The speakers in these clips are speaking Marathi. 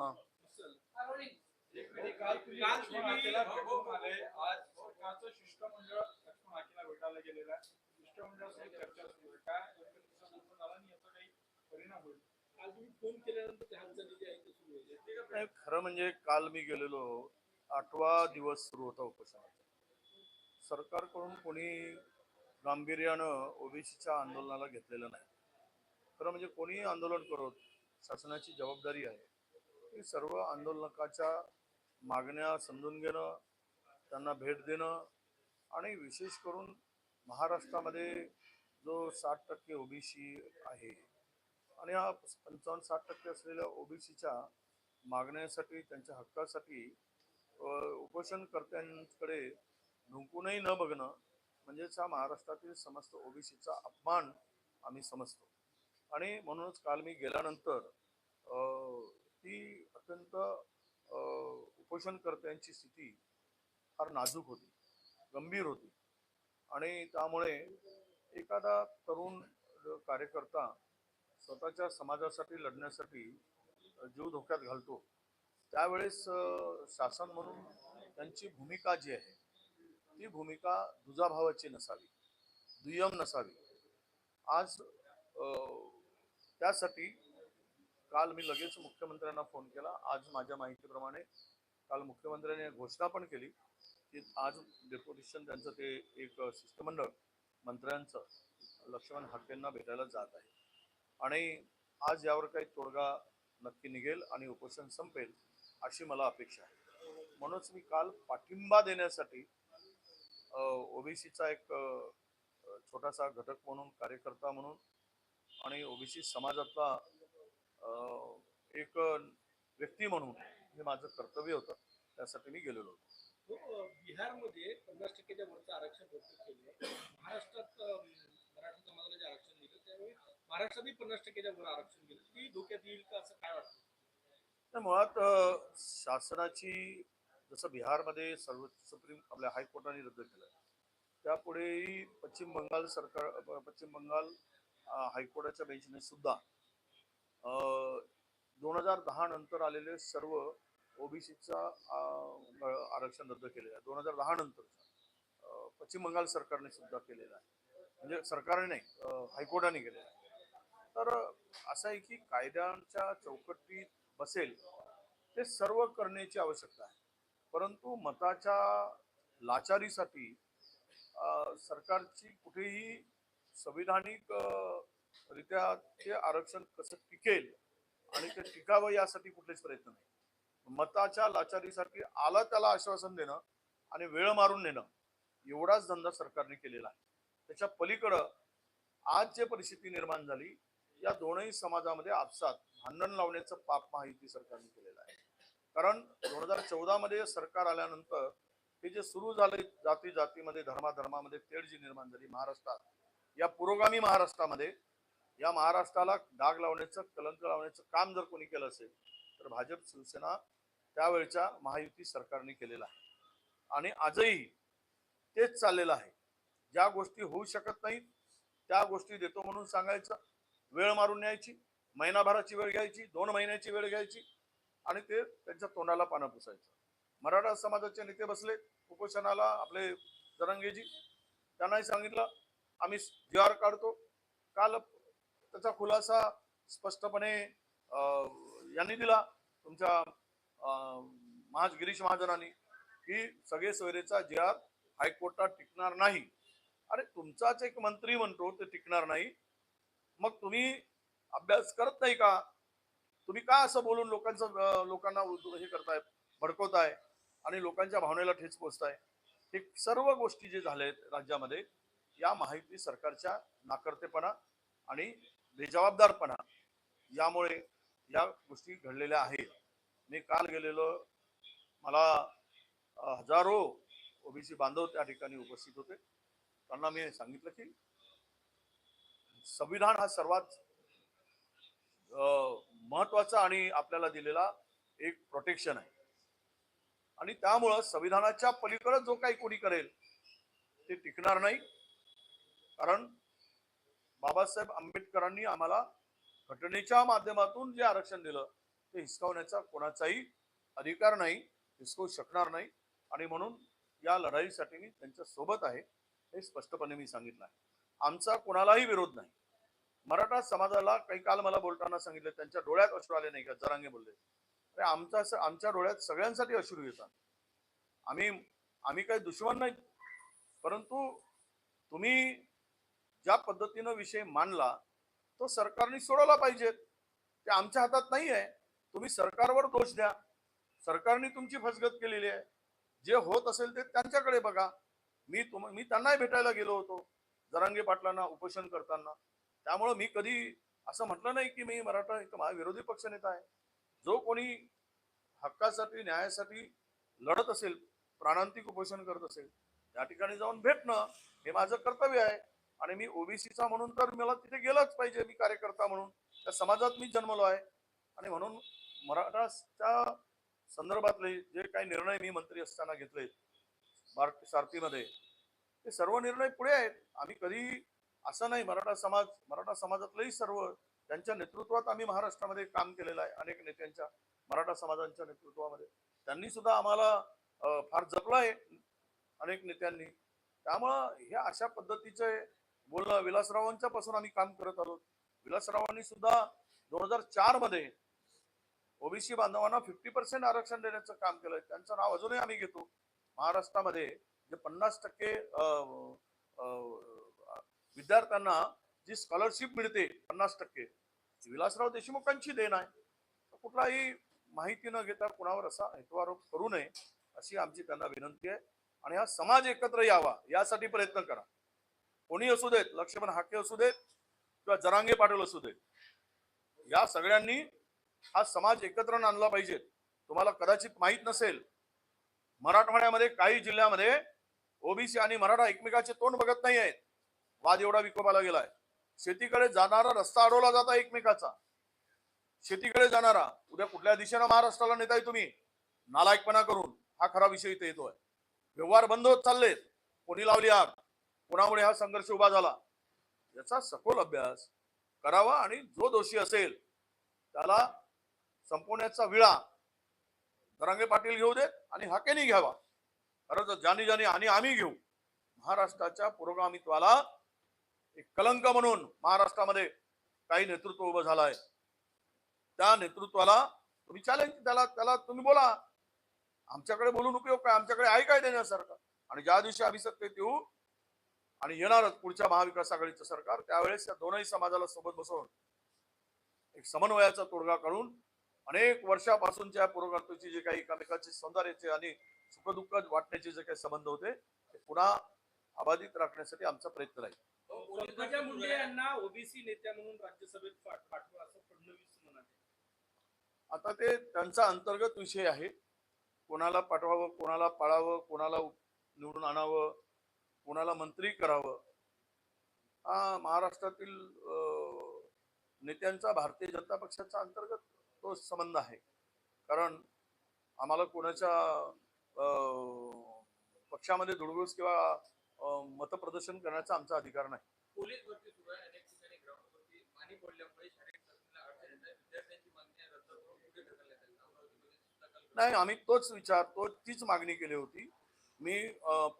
हा. काल आज शिष्टमंडळ भेटायला शिष्टमंडळासोबत चर्चा सुरू आहे काय झाला आणि याचा काही परिणाम होईल काल तुम्ही फोन केल्यानंतर हालचाली सुरू खरं म्हणजे काल मी गेलेलो आठवा दिवस सुरू होता उपोषणाचा सरकारकडून कोणी गांभीर्यानं ओबीसीच्या आंदोलनाला घेतलेलं नाही. खरं म्हणजे कोणी आंदोलन करत शासनाची जबाबदारी आहे. की सर्व आंदोलकाच्या मागण्या समजून घेणं त्यांना भेट देणं आणि विशेष करून महाराष्ट्रामध्ये जो साठ टक्के ओबीसी आहे आणि हा पंचावन्न साठ टक्के असलेल्या ओबीसीच्या मागण्यासाठी त्यांच्या हक्कासाठी उपोषणकर्त्यांकडे ढुंकूनही न बघणं म्हणजेच हा महाराष्ट्रातील समस्त ओबीसीचा अपमान आम्ही समजतो. आणि म्हणूनच काल मी गेल्यानंतर ती अत्यंत उपोषणकर्त्यांची स्थिती फार नाजूक होती गंभीर होती. आणि त्यामुळे एखादा तरुण कार्यकर्ता स्वतःच्या समाजासाठी लढण्यासाठी जीव धोक्यात घालतो. त्यावेळेस शासन म्हणून त्यांची भूमिका जी आहे ती भूमिका दुजाभावाची नसावी दुय्यम नसावी. आज त्यासाठी काल मी लगेच मुख्यमंत्र्यांना फोन केला. आज माझ्या माहितीप्रमाणे काल मुख्यमंत्र्यांनी घोषणा पण केली की आज डेप्युटेशन त्यांचं ते एक शिष्टमंडळ मंत्र्यांचं लक्ष्मण हाकेंना भेटायला जात आहे. आणि आज यावर काही तोडगा नक्की निघेल आणि उपोषण संपेल अशी मला अपेक्षा आहे. म्हणूनच मी काल पाठिंबा देण्यासाठी ओबीसीचा एक छोटासा घटक म्हणून कार्यकर्ता म्हणून आणि ओबीसी समाजातला एक व्यक्ती म्हणून हे माझं कर्तव्य होतं. त्यासाठी मी गेलेलो होतो. हो, बिहारमध्ये पन्नास टक्क्याच्या वरचं आरक्षण रद्द केलं. महाराष्ट्रात मराठा समाजाला जे आरक्षण दिलं त्यावेळी महाराष्ट्रातही पन्नास टक्क्याच्या वर आरक्षण दिलं. ती धोक्यात येईल का? असं काय वाटतं? मुळात शासनाची जसं बिहारमध्ये सर्व सुप्रीम आपल्या हायकोर्टाने रद्द केलं त्यापुढेही पश्चिम बंगाल सरकार पश्चिम बंगाल हायकोर्टाच्या बेंचने सुद्धा दोन हजार दहा नंतर आलेले सर्व ओबीसीचा आरक्षण रद्द केलेलं आहे. दोन हजार दहा नंतर पश्चिम बंगाल सरकारने सुद्धा केलेलं आहे. म्हणजे सरकारने नाही हायकोर्टाने केलेलं आहे. तर असं आहे की कायद्यांच्या चौकटीत बसेल ते सर्व करण्याची आवश्यकता आहे. परंतु मताच्या लाचारीसाठी सरकारची कुठेही संविधानिक म्हणजे रित्या ते आरक्षण कसं टिकेल आणि ते टिकावं यासाठी कुठलेच प्रयत्न नाही. मताच्या लाचारीसाठी आलं त्याला आश्वासन देणं आणि वेळ मारून नेणं एवढाच धंदा सरकारने केलेला आहे. त्याच्या पलीकडं आज जे परिस्थिती निर्माण झाली या दोनही समाजामध्ये आपसात भांडण लावण्याचं पाप माहिती सरकारने केलेलं आहे. कारण दोन हजार चौदा मध्ये सरकार आल्यानंतर हे जे सुरू झाले जाती जातीमध्ये धर्माधर्मामध्ये तेढ जी निर्माण झाली महाराष्ट्रात या पुरोगामी महाराष्ट्रामध्ये या महाराष्ट्राला डाग लावण्याचं कलंक लावण्याचं काम जर कोणी केलं असेल तर भाजप शिवसेना त्यावेळच्या महायुती सरकारने केलेलं आहे. आणि आजही तेच चाललेलं आहे. ज्या गोष्टी होऊ शकत नाहीत त्या गोष्टी देतो म्हणून सांगायचं वेळ मारून न्यायची महिनाभराची वेळ घ्यायची दोन महिन्याची वेळ घ्यायची आणि ते त्यांच्या तोंडाला पानं पुसायचं. मराठा समाजाचे नेते बसले उपोषणाला आपले जरंगेजी त्यांनाही सांगितलं आम्ही जी आर काढतो काल त्याचा खुलासा स्पष्टपणे यांनी दिला. तुमच्या महाज गिरीश महाजनांनी की सगळे सोयरेचा जे आर हायकोर्टात टिकणार नाही. अरे तुमचाच एक मंत्री म्हणतो ते टिकणार नाही. मग तुम्ही अभ्यास करत नाही का? तुम्ही का असं बोलून लोकांचं लोकांना हे करताय भडकवताय आणि लोकांच्या भावनेला ठेच पोचताय? हे सर्व गोष्टी जे झाल्या आहेत राज्यामध्ये या माहिती सरकारच्या नाकर्तेपणा आणि बेजबाबदारपणा यामुळे या गोष्टी घडलेल्या आहेत. मी काल गेलेलो मला हजारो ओबीसी बांधव त्या ठिकाणी उपस्थित होते. त्यांना मी सांगितलं की संविधान हा सर्वात महत्त्वाचा आणि आपल्याला दिलेला एक प्रोटेक्शन आहे. आणि त्यामुळं संविधानाच्या पलीकडे जो काही कोणी करेल ते टिकणार नाही. कारण बाबासाहेब आंबेडकरांनी आम्हाला घटनेच्या माध्यमातून जे आरक्षण दिलं ते हिसकावण्याचा कोणाचाही अधिकार नाही हिसकवू शकणार नाही. आणि म्हणून या लढाईसाठी मी त्यांच्यासोबत आहे हे स्पष्टपणे मी सांगितलं आहे. आमचा कोणालाही विरोध नाही. मराठा समाजाला काही काल मला बोलताना सांगितलं त्यांच्या डोळ्यात अश्रू आले नाही का? जरांगे बोलले. अरे आमचा असं- आमच्या डोळ्यात सगळ्यांसाठी अश्रू येतात. आम्ही आम्ही काही दुश्मन नाही. परंतु तुम्ही ज्या पद्धतीनं विषय मांडला तो सरकारने सोडवला पाहिजे. ते आमच्या हातात नाही आहे तुम्ही सरकारवर दोष द्या. सरकारने तुमची फसगत केलेली आहे. जे होत असेल ते त्यांच्याकडे बघा. मी तुम मी त्यांनाही भेटायला गेलो होतो जरांगे पाटलांना उपोषण करताना. त्यामुळं मी कधी असं म्हटलं नाही की मी मराठा एक मा- विरोधी पक्षनेता आहे. जो कोणी हक्कासाठी न्यायासाठी लढत असेल प्राणांतिक उपोषण करत असेल त्या ठिकाणी जाऊन भेटणं हे माझं कर्तव्य आहे. आणि मी ओबीसीचा म्हणून तर मला तिथे गेलंच पाहिजे मी कार्यकर्ता म्हणून. त्या समाजात मी जन्मलो आहे. आणि म्हणून मराठाच्या संदर्भातले जे काही निर्णय मी मंत्री असताना घेतले भारत सारथीमध्ये ते सर्व निर्णय पुढे आहेत. आम्ही कधी असं नाही मराठा समाज मराठा समाजातलेही सर्व त्यांच्या नेतृत्वात आम्ही महाराष्ट्रामध्ये काम केलेलं आहे. अनेक नेत्यांच्या मराठा समाजांच्या नेतृत्वामध्ये. त्यांनी सुद्धा आम्हाला फार जपलं आहे अनेक नेत्यांनी. त्यामुळं हे अशा पद्धतीचे बोलणं विलासरावांच्या पासून आम्ही काम करत आलो. विलासरावांनी सुद्धा दोन हजार चारमध्ये ओबीसी बांधवांना फिफ्टी पर्सेंट आरक्षण देण्याचं काम केलं त्यांचं नाव अजूनही आम्ही घेतो. महाराष्ट्रामध्ये जे पन्नास टक्के अं, विद्यार्थ्यांना जी स्कॉलरशिप मिळते पन्नास टक्के विलासराव देशमुखांची देण आहे. तर कुठलाही माहिती न घेता कुणावर असा हेतुआरोप करू नये अशी आमची त्यांना विनंती आहे. आणि हा समाज एकत्र यावा यासाठी प्रयत्न करा. कोणी असू देत लक्ष्मण हाके असू देत किंवा जरांगे पाटील असू देत या सगळ्यांनी हा समाज एकत्र आणला पाहिजे. तुम्हाला कदाचित माहीत नसेल मराठवाड्यामध्ये काही जिल्ह्यामध्ये ओबीसी आणि मराठा एकमेकाचे तोंड बघत नाही आहेत. वाद एवढा विकोपाला गेलाय. शेतीकडे जाणारा रस्ता अडवला जाता एकमेकाचा. शेतीकडे जाणारा उद्या कुठल्या दिशेनं महाराष्ट्राला नेताय तुम्ही? नालायकपणा करून. हा खरा विषय इथे येतोय. व्यवहार बंद होत चाललेत. कोणी लावली आग? कोणामुळे हा संघर्ष उभा झाला? याचा सखोल अभ्यास करावा आणि जो दोषी असेल त्याला संपवण्याचा विळा दरांगे पाटील घेऊ देत आणि हाकेनी घ्यावा. खरं तर ज्यानी ज्यानी आणि आम्ही घेऊ. महाराष्ट्राच्या पुरोगामित्वाला एक कलंक म्हणून महाराष्ट्रामध्ये काही नेतृत्व उभं झालंय. त्या नेतृत्वाला तुम्ही चॅलेंज त्याला त्याला तुम्ही बोला. आमच्याकडे बोलून उपयोग काय? आमच्याकडे आहे काय देण्यासारखं? आणि ज्या दिवशी आम्ही सत्तेत येऊ आणि येणारच पुढच्या महाविकास आघाडीचं सरकार त्यावेळेस या दोनही समाजाला सोबत बसवून एक समन्वयाचा तोडगा काढून अनेक वर्षापासूनच्या पुरोगामीचे जे काही एकमेकाचे सौंदर्याचे आणि सुखदुःख वाटण्याचे जे काही संबंध होते ते पुन्हा अबाधित राखण्यासाठी आमचा प्रयत्न राहील. मुंडे यांना ओबीसी नेत्या म्हणून राज्यसभेत पाठवा असं फडणवीस म्हणाले. आता ते त्यांचा अंतर्गत विषय आहे. कोणाला पाठवावं कोणाला पाळावं कोणाला निवडून आणावं कोणाला मंत्री करावं? हा महाराष्ट्रातील नेत्यांचा भारतीय जनता पक्षाचा अंतर्गत तो संबंध आहे. कारण आम्हाला कोणाच्या पक्षामध्ये धुडगूस किंवा मतप्रदर्शन करण्याचा आमचा अधिकार नाही. पोलीस भरती सुरू आहे. अनेक ठिकाणी ग्राउंडवरती पाणी पडल्यामुळे शारीरिक चाचणीला अडचण येत आहे. विद्यार्थ्यांची मागणी आहे रद्द करून पुढे ढकलण्यात आली अमरावतीमध्ये सुद्धा काल नाही आम्ही तोच विचार तो तीच मागणी केली होती. मी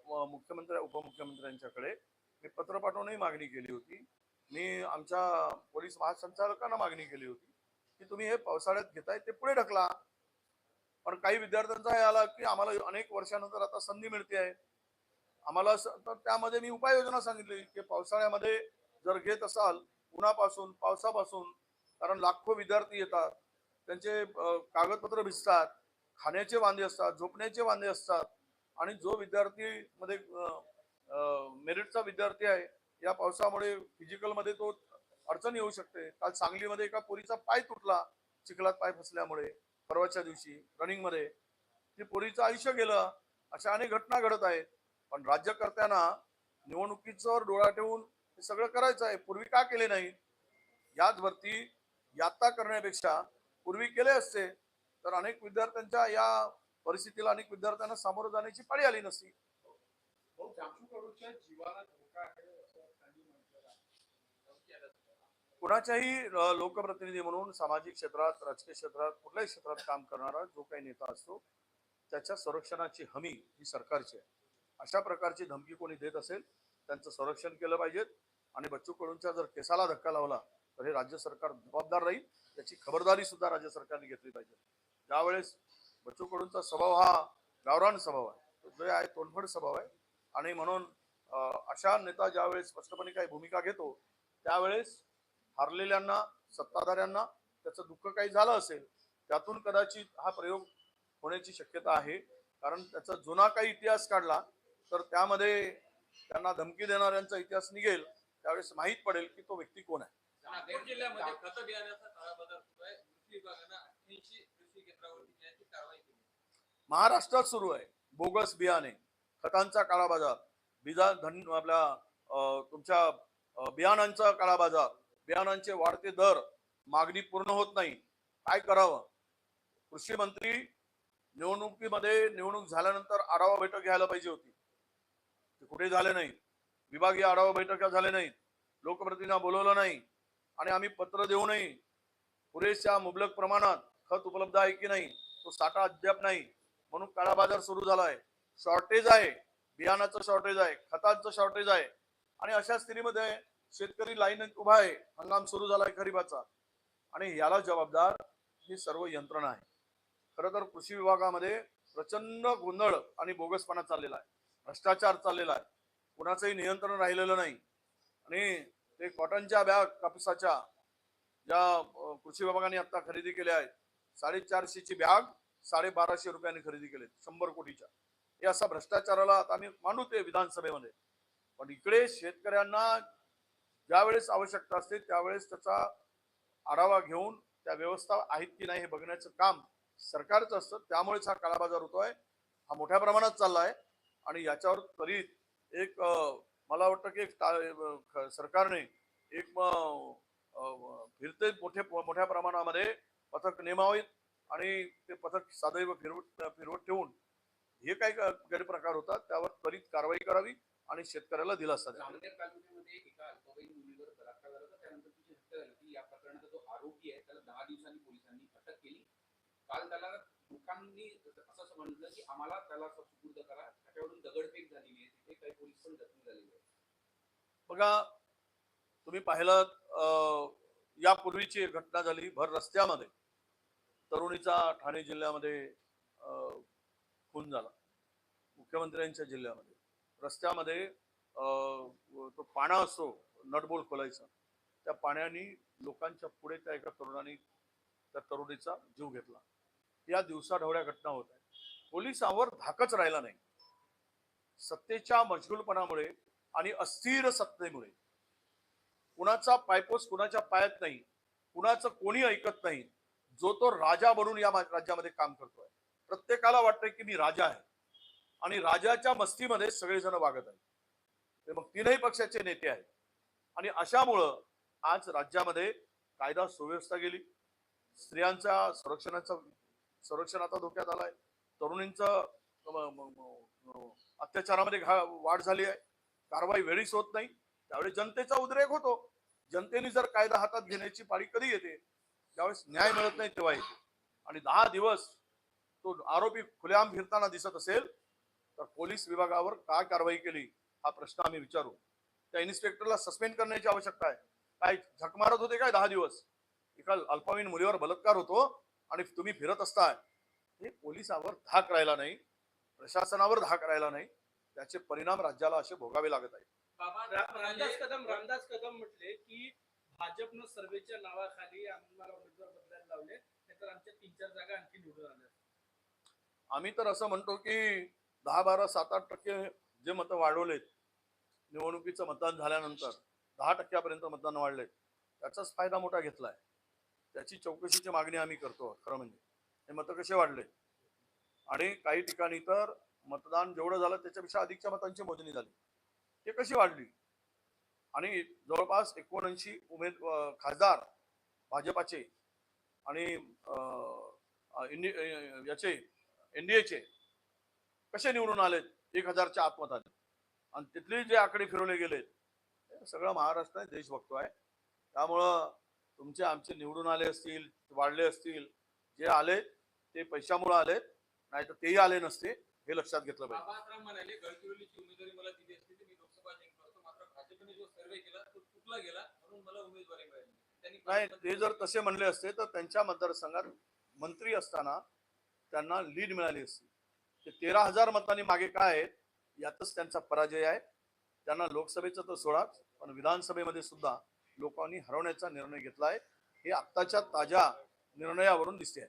मुख्यमंत्री उपमुख्यमंत्र्यांच्याकडे मी पत्र पाठवूनही मागणी केली होती. मी आमच्या पोलीस महासंचालकांना मागणी केली होती की तुम्ही हे पावसाळ्यात घेताय ते पुढे ढकला. पण काही विद्यार्थ्यांचा हे आला की आम्हाला अनेक वर्षानंतर आता संधी मिळते आहे. आम्हाला तर त्यामध्ये मी उपाययोजना सांगितली की पावसाळ्यामध्ये जर घेत असाल उन्हापासून पावसापासून कारण लाखो विद्यार्थी येतात त्यांचे कागदपत्र भिजतात खाण्याचे वांदे असतात झोपण्याचे वांदे असतात आणि जो विद्यार्थी मध्ये मेरिटचा विद्यार्थी आहे या पावसामुळे फिजिकलमध्ये तो अडचण येऊ शकते. काल सांगलीमध्ये एका पोरीचा पाय तुटला चिखलात पाय फसल्यामुळे परवाच्या दिवशी रनिंगमध्ये. ते ती पोरीचं आयुष्य गेलं अशा अनेक घटना घडत आहेत. पण राज्यकर्त्यांना निवडणुकीचं डोळा ठेवून हे सगळं करायचं आहे. पूर्वी का केले नाही याच भरती यात्रा करण्यापेक्षा पूर्वी केले असते. तर अनेक विद्यार्थ्यांच्या या परिस्थितीला अनेक विद्यार्थ्यांना सामोरं जाण्याची पाळी आली नसती. होत्या. कुणाच्याही लोकप्रतिनिधी म्हणून सामाजिक क्षेत्रात राजकीय क्षेत्रात कुठल्याही क्षेत्रात काम करणारा जो काही नेता असतो त्याच्या संरक्षणाची हमी ही सरकारची आहे. अशा प्रकारची धमकी कोणी देत असेल त्यांचं संरक्षण केलं पाहिजे आणि बच्चू कडूंच्या जर केसाला धक्का लावला तर हे राज्य सरकार जबाबदार राहील. त्याची खबरदारी सुद्धा राज्य सरकारने घेतली पाहिजे. ज्यावेळेस बच्चू कडूंचा स्वभाव हा गावरान स्वभाव आहे. तो जो आहे तोंडफड स्वभाव आहे. आणि म्हणून अशा नेता ज्यावेळेस स्पष्टपणे काही भूमिका घेतो त्यावेळेस हारलेल्यांना सत्ताधाऱ्यांना त्याचं दुःख काही झालं असेल त्यातून कदाचित हा प्रयोग होण्याची शक्यता आहे. कारण त्याचा जुना काही इतिहास काढला तर त्यामध्ये त्यांना धमकी देणाऱ्यांचा इतिहास निघेल त्यावेळेस माहीत पडेल की तो व्यक्ती कोण आहे नागपूर जिल्ह्यामध्ये खत बियाण्याचा काळाबाजार सुरू आहे कृषी विभागानं अठ्ठ्याऐंशी कृषी केंद्रावरती न्यायाची कारवाई केली महाराष्ट्रात सुरू आहे. बोगस बियाणे. खतांचा काळाबाजार. बिजा धन आपल्या तुमच्या बियाणांचा काळाबाजार. बियाणांचे वाढते दर. मागणी पूर्ण होत नाही. काय करावं? कृषी मंत्री निवडणुकीमध्ये निवडणूक झाल्यानंतर आढावा बैठक घ्यायला पाहिजे होती. ते कुठे झाले नाही विभागीय आढावा बैठका झाले नाहीत. लोकप्रतिनिधींना बोलवलं नाही. आणि आम्ही पत्र देऊनही पुरेशा मुबलक प्रमाणात खत उपलब्ध आहे की नाही? तो साठा अद्याप नाही. म्हणून काळा बाजार सुरू झाला आहे शॉर्टेज आहे. बियाणाचं शॉर्टेज आहे. खतांचं शॉर्टेज आहे. आणि अशा स्थितीमध्ये शेतकरी लाईन उभा आहे. हंगाम सुरू झाला आहे खरीपाचा. आणि याला जबाबदार ही सर्व यंत्रणा आहे. खरं तर कृषी विभागामध्ये प्रचंड गोंधळ आणि बोगसपणा चाललेला आहे. भ्रष्टाचार चाललेला आहे. कुणाचंही नियंत्रण राहिलेलं नाही. आणि ते कॉटनच्या बॅग कापसाच्या ज्या कृषी विभागाने आता खरेदी केल्या आहेत साडेचारशेची बॅग साडेबाराशे रुपयांनी खरेदी केले शंभर कोटीच्या. हे असा भ्रष्टाचाराला आता आम्ही मानू ते विधानसभेमध्ये. पण इकडे शेतकऱ्यांना ज्यावेळेस आवश्यकता असते त्यावेळेस त्याचा आढावा घेऊन त्या व्यवस्था आहेत की नाही हे बघण्याचं काम सरकारचं असतं. त्यामुळेच हा काळाबाजार होतोय. हा मोठ्या प्रमाणात चालला आहे आणि याच्यावर त्वरित एक मला वाटतं की एक सरकारने एक फिरते मोठे मोठ्या प्रमाणामध्ये पथक नेमावेत. आणि ते पथक सदैव फिरवत फिरवत ठेवून हे काही गैरप्रकार होतात. त्यावर त्वरित कारवाई करावी आणि शेतकऱ्याला दिलासा द्यावा. जामनेर तालुक्यामध्ये एका अल्पवयीन मुलीवर बलात्कार झाला होता. त्यानंतर तिची हत्या झाली होती. या प्रकरणाचा जो आरोपी आहे त्याला दहा दिवसांनी पोलिसांनी अटक केली. काल त्याला लोकांनी असं समजलं की आम्हाला त्याला सुपूर्द करा. त्याच्यावरून दगडफेक झालेली आहे. तिथे काही पोलीस पण जखमी झालेले आहेत. बघा तुम्ही पाहिलं अं, यापूर्वीची घटना झाली भर रस्त्यामध्ये. तरुणीचा ठाणे जिल्ह्यामध्ये खून झाला. मुख्यमंत्र्यांच्या जिल्ह्यामध्ये. रस्त्यामध्ये अं, तो पाणा असतो नटबोल खोलायचा. त्या पाण्याने लोकांच्या पुढे त्या एका तरुणाने त्या तरुणीचा जीव घेतला. या दिवसाढवळ्या घटना होत आहेत. पोलिसांवर धाकच राहिला नाही. सत्तेच्या मशगुलपणामुळे आणि अस्थिर सत्तेमुळे. कुणाचा पायपोस कुणाच्या पायात नाही. कुणाचं कोणी ऐकत नाही. जो तो राजा म्हणून या राज्यामध्ये काम करतोय. प्रत्येकाला वाटतंय की मी राजा आहे. आणि राजाच्या मस्तीमध्ये सगळेजण वागत आहेत. ते मग तीनही पक्षाचे नेते आहेत. आणि अशामुळं आज राज्यामध्ये कायदा सुव्यवस्था गेली. स्त्रियांच्या संरक्षणाचा संरक्षण आता धोक्यात आलाय. तरुणींचं अत्याचारामध्ये घा वाढ झाली आहे. कारवाई वेळीच होत नाही. त्यावेळी जनतेचा उद्रेक होतो. जनतेने जर कायदा हातात घेण्याची पाळी कधी येते ज्यावेळेस न्याय मिळत नाही तेव्हा येते आणि दहा दिवस तो आरोपी खुलेआम फिरताना दिसत असेल तर पोलीस विभागावर काय कारवाई केली हा प्रश्न आम्ही विचारू. त्या इन्स्पेक्टरला सस्पेंड करण्याची आवश्यकता आहे. काय झक मारत होते काय दहा दिवस? एका अल्पवयीन मुलीवर बलात्कार होतो आणि तुम्ही फिरत असताय. हे पोलिसावर धाक राहिला नाही प्रशासनावर धाक राहिला नाही. त्याचे परिणाम राज्याला असे भोगावे लागत आहेत. बाबा रामदास कदम रामदास कदम म्हटले की भाजपनं सर्वेच्या नावाखाली आम्हाला उमेदवार बदलायला लावले. नाहीतर आमच्या तीन चार जागा आणखी निवडून आल्या. आम्ही तर असं म्हणतो की दहा बारा सात आठ टक्के जे मतं वाढवलेत निवडणुकीचं मतदान झाल्यानंतर दहा टक्क्यापर्यंत मतदान वाढले त्याचाच फायदा मोठा घेतलाय. त्याची चौकशीची मागणी आम्ही करतो खरं म्हणजे. हे मतं कसे वाढले? आणि काही ठिकाणी तर मतदान जेवढं झालं त्याच्यापेक्षा अधिकच्या मतांची मोजणी झाली. ते कशी वाढली? आणि जवळपास एकोणऐंशी उमेद खासदार भाजपाचे आणि अं, अं, इंडि अं, याचे एनडीएचे कसे निवडून आलेत? एक हजारच्या आतमताने आणि तिथले जे आकडे फिरवले गेलेत हे सगळं महाराष्ट्र देश आहे. त्यामुळं तुमचे आमचे निवडून आले असतील वाढले असतील जे आले ते पैशामुळे आलेत नाही तर तेही आले नसते हे लक्षात घेतलं पाहिजे बाबासाहेब म्हणाले गडचिरोलीची उमेदवारी मला दिली असती तर मी लोकसभा जिंकलो असतो मात्र भाजपने जो सर्वे केला तो चुकला गेला म्हणून मला उमेदवारी मिळाली. त्यांनी नाही ते जर तसे म्हणले असते तर त्यांच्या मतदारसंघात मंत्री असताना त्यांना लीड मिळाली असती. ते तेरा हजार मतांनी मागे काय आहेत यातच त्यांचा पराजय आहे. त्यांना लोकसभेचं तर सोडाच पण विधानसभेमध्ये सुद्धा लोकांनी हरवण्याचा निर्णय घेतला आहे. हे आत्ताच्या ताज्या निर्णयावरून दिसते. आहे